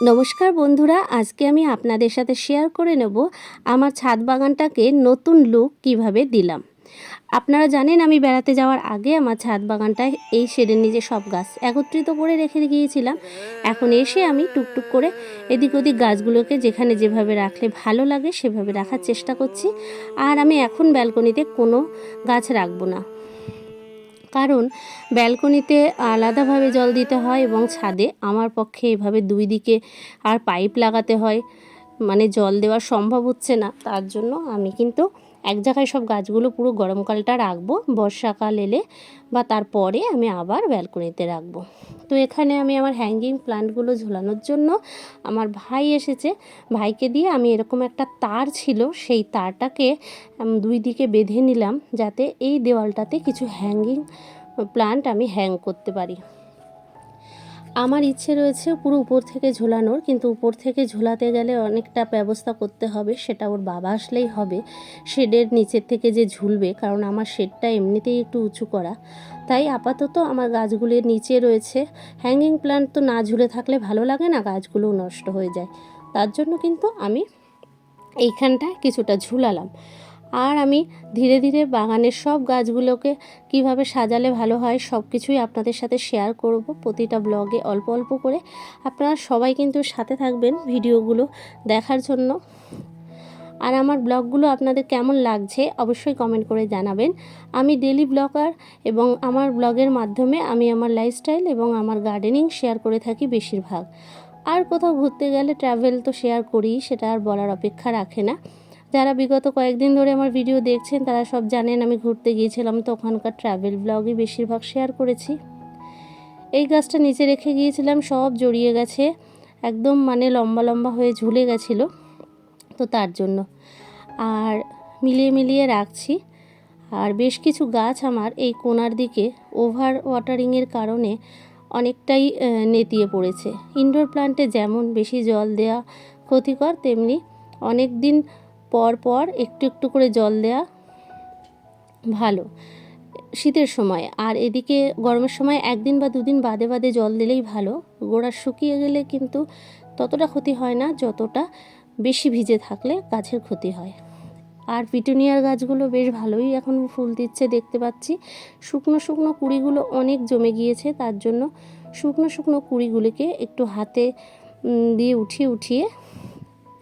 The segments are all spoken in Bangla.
নমস্কার বন্ধুরা, আজকে আমি আপনাদের সাথে শেয়ার করে নেব আমার ছাদ বাগানটাকে নতুন লুক কীভাবে দিলাম। আপনারা জানেন আমি বেড়াতে যাওয়ার আগে আমার ছাদ বাগানটায় এই শেডের নিচে সব গাছ একত্রিত করে রেখে গিয়েছিলাম এখন এসে আমি টুকটুক করে এদিক ওদিক গাছগুলোকে যেখানে যেভাবে রাখলে ভালো লাগে সেভাবে রাখার চেষ্টা করছি। আর আমি এখন ব্যালকনিতে কোনো গাছ রাখব না। কারণ ব্যালকনিতে আলাদাভাবে জল দিতে হয় এবং ছাদে আমার পক্ষে এভাবে দুই দিকে আর পাইপ লাগাতে হয় মানে জল দেওয়া সম্ভব হচ্ছে না। তার জন্য আমি কিন্তু এক জায়গায় সব গাছগুলো পুরো গরমকালটা রাখব, বর্ষাকাল এলে বা তারপরে আমি আবার ব্যালকনিতে রাখব। তো এখানে আমি আমার হ্যাঙ্গিং প্লান্টগুলো ঝোলানোর জন্য আমার ভাই এসেছে। ভাইকে দিয়ে আমি এরকম একটা তার ছিল, সেই তারটাকে দুই দিকে বেঁধে নিলাম যাতে এই দেওয়ালটাতে কিছু হ্যাঙ্গিং প্লান্ট আমি হ্যাং করতে পারি। আমার ইচ্ছে রয়েছে পুরো উপর থেকে ঝোলানোর, কিন্তু উপর থেকে ঝোলাতে গেলে অনেকটা ব্যবস্থা করতে হবে, সেটা ওর বাবা আসলেই হবে। শেডের নিচের থেকে যে ঝুলবে, কারণ আমার শেডটা এমনিতেই একটু উঁচু করা। তাই আপাতত আমার গাছগুলির নিচে রয়েছে। হ্যাঙ্গিং প্লান্ট তো না ঝুলে থাকলে ভালো লাগে না, গাছগুলোও নষ্ট হয়ে যায়। তার জন্য কিন্তু আমি এইখানটায় কিছুটা ঝুলালাম। আর আমি ধীরে ধীরে বাগানের সব গাছগুলোকে কীভাবে সাজালে ভালো হয় সব কিছুই আপনাদের সাথে শেয়ার করব প্রতিটা ব্লগে অল্প অল্প করে। আপনারা সবাই কিন্তু সাথে থাকবেন ভিডিওগুলো দেখার জন্য। আর আমার ব্লগগুলো আপনাদের কেমন লাগছে অবশ্যই কমেন্ট করে জানাবেন। আমি ডেলি ব্লগার এবং আমার ব্লগের মাধ্যমে আমি আমার লাইফস্টাইল এবং আমার গার্ডেনিং শেয়ার করে থাকি বেশিরভাগ। আর কোথাও ঘুরতে গেলে ট্রাভেল তো শেয়ার করি, সেটা আর বলার অপেক্ষা রাখে না। যারা বিগত কয়েকদিন ধরে আমার ভিডিও দেখছেন, তারা সব জানেন আমি ঘুরতে গিয়েছিলাম। তো ওখানকার ট্রাভেল ব্লগই বেশিরভাগ শেয়ার করেছি। এই গাছটা নিচে রেখে গিয়েছিলাম, সব জড়িয়ে গেছে। একদম মানে লম্বা লম্বা হয়ে ঝুলে গেছিল। তো তার জন্য। আর মিলিয়ে মিলিয়ে রাখছি। আর বেশ কিছু গাছ আমার এই কোনার দিকে ওভার ওয়াটারিংয়ের কারণে অনেকটাই নেতিয়ে পড়েছে। ইনডোর প্লান্টে যেমন বেশি জল দেওয়া ক্ষতিকর, তেমনি অনেক দিন পর পর একটু একটু করে জল দেয়া ভালো। শীতের সময়। আর এদিকে গরমের সময় একদিন বা দুদিন বাদে বাদে জল দিলেই ভালো। গোড়া শুকিয়ে গেলে কিন্তু ততটা ক্ষতি হয় না, যতটা বেশি ভিজে থাকলে গাছের ক্ষতি হয়। আর পিটুনিয়ার গাছগুলো বেশ ভালোই এখন ফুল দিচ্ছে দেখতে পাচ্ছি। শুকনো শুকনো কুড়িগুলো অনেক জমে গিয়েছে, তার জন্য শুকনো শুকনো কুড়িগুলিকে একটু হাতে দিয়ে উঠিয়ে উঠিয়ে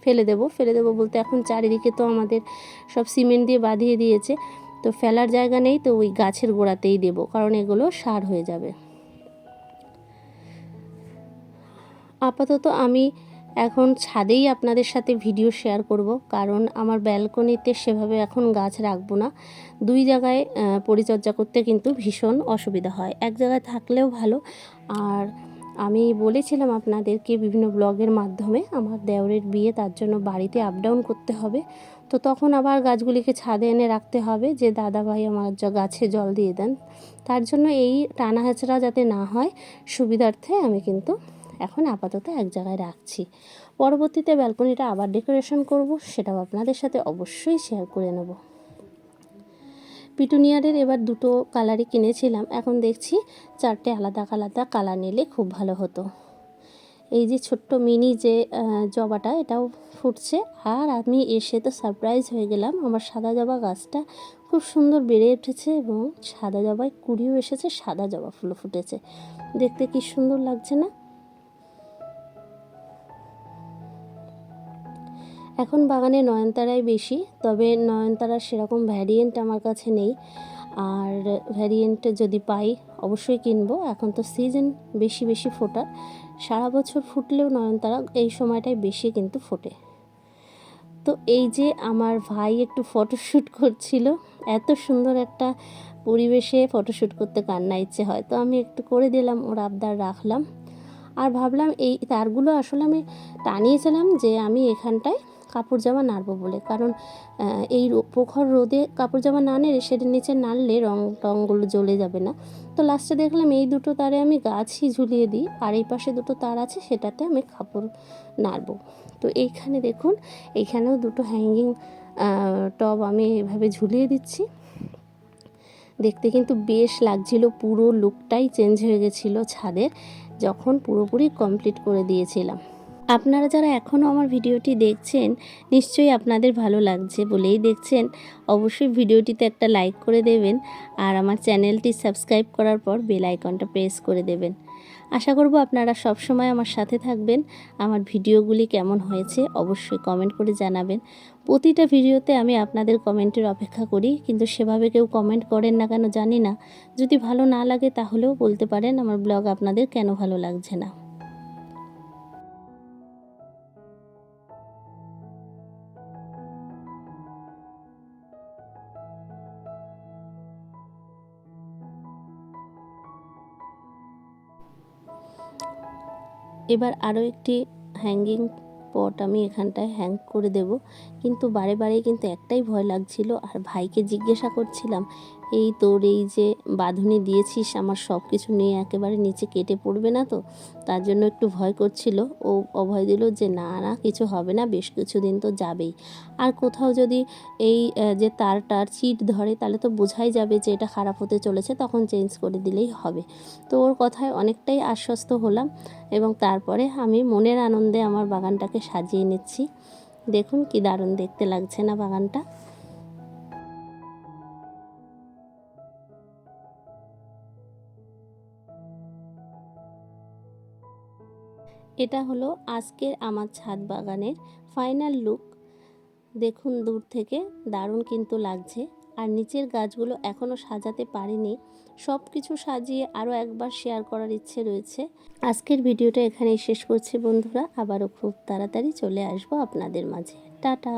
ফেলে দেবো। ফেলে দেবো বলতে এখন চারিদিকে তো আমাদের সব সিমেন্ট দিয়ে বাঁধিয়ে দিয়েছে। তো ফেলার জায়গা নেই তো ওই গাছের গোড়াতেই দেবো, কারণ এগুলো সার হয়ে যাবে। আপাতত আমি এখন ছাদেই আপনাদের সাথে ভিডিও শেয়ার করব, কারণ আমার ব্যালকনিতে সেভাবে এখন গাছ রাখব না। দুই জায়গায় পরিচর্যা করতে কিন্তু ভীষণ অসুবিধা হয়। এক জায়গায় থাকলেও ভালো, আর আমি বলেছিলাম আপনাদেরকে বিভিন্ন ব্লগের মাধ্যমে আমার দেওরের বিয়ে, তার জন্য বাড়িতে আপ ডাউন করতে হবে। তো তখন আবার গাছগুলিকে ছাদে এনে রাখতে হবে যে দাদা ভাই আমার গাছে জল দিয়ে দেন। তার জন্য এই টানা হেঁচড়া যাতে না হয়, সুবিধার্থে আমি কিন্তু এখন আপাতত এক জায়গায় রাখছি। পরবর্তীতে ব্যালকনিটা আবার ডেকোরেশন করব, সেটাও আপনাদের সাথে অবশ্যই শেয়ার করে নেব। পিটুনিয়ারের এবার দুটো কালারই কিনেছিলাম। এখন দেখছি চারটে আলাদা আলাদা কালার নিলে খুব ভালো হতো। এই যে ছোট্ট মিনি যে জবাটা, এটাও ফুটছে। আর আমি এসে তো সারপ্রাইজ হয়ে গেলাম। আমার সাদা জবা গাছটা খুব সুন্দর বেড়ে উঠেছে এবং সাদা জবায় কুড়িও এসেছে, সাদা জবা ফুলও ফুটেছে। দেখতে কি সুন্দর লাগছে না? এখন বাগানে নয়নতারাই বেশি, তবে নয়নতারার সেরকম ভ্যারিয়েন্ট আমার কাছে নেই। আর ভ্যারিয়েন্ট যদি পাই, অবশ্যই কিনবো। এখন তো সিজন বেশি বেশি ফোটার। সারা বছর ফুটলেও নয়নতারা এই সময়টাই বেশি কিন্তু ফোটে। তো এই যে আমার ভাই একটু ফটোশ্যুট করছিল, এত সুন্দর একটা পরিবেশে ফটোশ্যুট করতে কান্না ইচ্ছে হয়। তো আমি একটু করে দিলাম, ওর আবদার রাখলাম। আর ভাবলাম এই তারগুলো আসলে আমি টানিয়েছিলাম যে আমি এখানটায় কাপড় জামা নাড়বো বলে। কারণ এই প্রখর রোদে কাপড় জামা না নেড়ে সেটার নিচে নাড়লে রং টংগুলো জ্বলে যাবে না। তো লাস্টে দেখলাম এই দুটো তারে আমি গাছই ঝুলিয়ে দিই, আর এই পাশে দুটো তার আছে, সেটাতে আমি কাপড় নাড়বো। তো এইখানে দেখুন, এইখানেও দুটো হ্যাঙ্গিং টব আমি এভাবে ঝুলিয়ে দিচ্ছি। দেখতে কিন্তু বেশ লাগছিল, পুরো লুকটাই চেঞ্জ হয়ে গেছিল ছাদের, যখন পুরোপুরি কমপ্লিট করে দিয়েছিলাম। আপনারা যারা এখনও আমার ভিডিওটি দেখছেন, নিশ্চয়ই আপনাদের ভালো লাগছে বলেই দেখছেন। অবশ্যই ভিডিওটিতে একটা লাইক করে দেবেন আর আমার চ্যানেলটি সাবস্ক্রাইব করার পর বেল আইকনটা প্রেস করে দেবেন। আশা করব আপনারা সব সময় আমার সাথে থাকবেন। আমার ভিডিওগুলি কেমন হয়েছে অবশ্যই কমেন্ট করে জানাবেন। প্রতিটা ভিডিওতে আমি আপনাদের কমেন্টের অপেক্ষা করি, কিন্তু সেভাবে কেউ কমেন্ট করেন না কেন জানি না। যদি ভালো না লাগে তাহলেও বলতে পারেন, আমার ব্লগ আপনাদের কেন ভালো লাগছে না। এবার আরও একটি হ্যাঙ্গিং পট আমি এখানটায় হ্যাং করে দেব। কিন্তু বারে বারে কিন্তু একটাই ভয় লাগছিল, আর ভাইকে জিজ্ঞাসা করছিলাম এই তোর এই যে বাঁধুনি দিয়েছিস, আমার সব কিছু নিয়ে একেবারে নিচে কেটে পড়বে না তো? তার জন্য একটু ভয় করছিল। ও অভয় দিল যে, না না, কিছু হবে না, বেশ কিছুদিন তো যাবেই। আর কোথাও যদি এই যে তারটার চিট ধরে, তাহলে তো বোঝাই যাবে যে এটা খারাপ হতে চলেছে, তখন চেঞ্জ করে দিলেই হবে। তো ওর কথায় অনেকটাই আশ্বস্ত হলাম এবং তারপরে আমি মনের আনন্দে আমার বাগানটাকে সাজিয়ে নিচ্ছি। দেখুন কি দারুণ দেখতে লাগছে না বাগানটা। এটা হলো আজকের আমার ছাদ বাগানের ফাইনাল লুক দেখুন দূর থেকে দারুণ কিন্তু লাগছে। আর নিচের গাছগুলো এখনও সাজাতে পারিনি। সব কিছু সাজিয়ে আরও একবার শেয়ার করার ইচ্ছে রয়েছে। আজকের ভিডিওটা এখানেই শেষ করছি বন্ধুরা। আবারও খুব তাড়াতাড়ি চলে আসব আপনাদের মাঝে। টাটা!